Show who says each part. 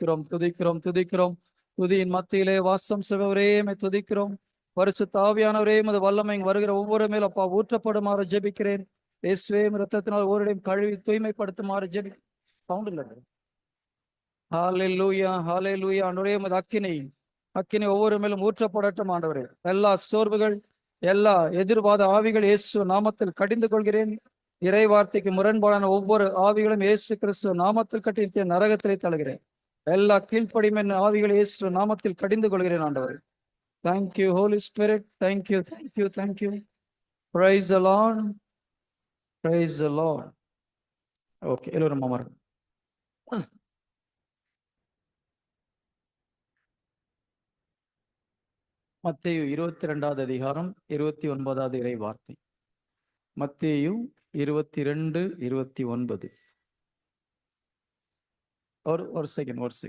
Speaker 1: துதிக்கிறோம் துதிக்கிறோம் துதிக்கிறோம். துதியின் மத்தியிலே வாசம் செய்பவரே துதிக்கிறோம். பரிசு தாவியானவரே மது வல்லமை வருகிற ஒவ்வொரு மேல் அப்பா ஊற்றப்படுமாறு ஜெபிக்கிறேன். இயேசுவே ரத்தத்தினால் ஒருவரையும் கழுவி தூய்மைப்படுத்துமாறு ஜெபி சவுண்ட் இல்லை. ஹாலே லூயா ஹாலே லூயா ஆண்டவரே மது அக்கினை அக்கினை ஒவ்வொரு மேலும் ஊற்றப்படட்டும் ஆண்டவரே. எல்லா சோர்வுகள் எல்லா எதிர்வாத ஆவிகள் இயேசு நாமத்தில் கடிந்து கொள்கிறேன். இறை வார்த்தைக்கு முரண்பாடான ஒவ்வொரு ஆவிகளும் இயேசு கிறிஸ்து நாமத்தில் கட்டி நரகத்திலே தழுகிறேன் எல்லா கீழ்ப்படிமென் ஆவிகளை இயேசு நாமத்தில் கடிந்து கொள்கிறேன் ஆண்டவர். Thank you holy spirit thank you thank you thank you praise அலான் praise அலான் ஓகே எல்லோரும் அமரும் மத்தேயு இருபத்தி ரெண்டாவது அதிகாரம் இருபத்தி ஒன்பதாவது இறை வார்த்தை. மத்தேயு இருபத்தி ரெண்டு இருபத்தி ஒன்பது. और और सेकंड और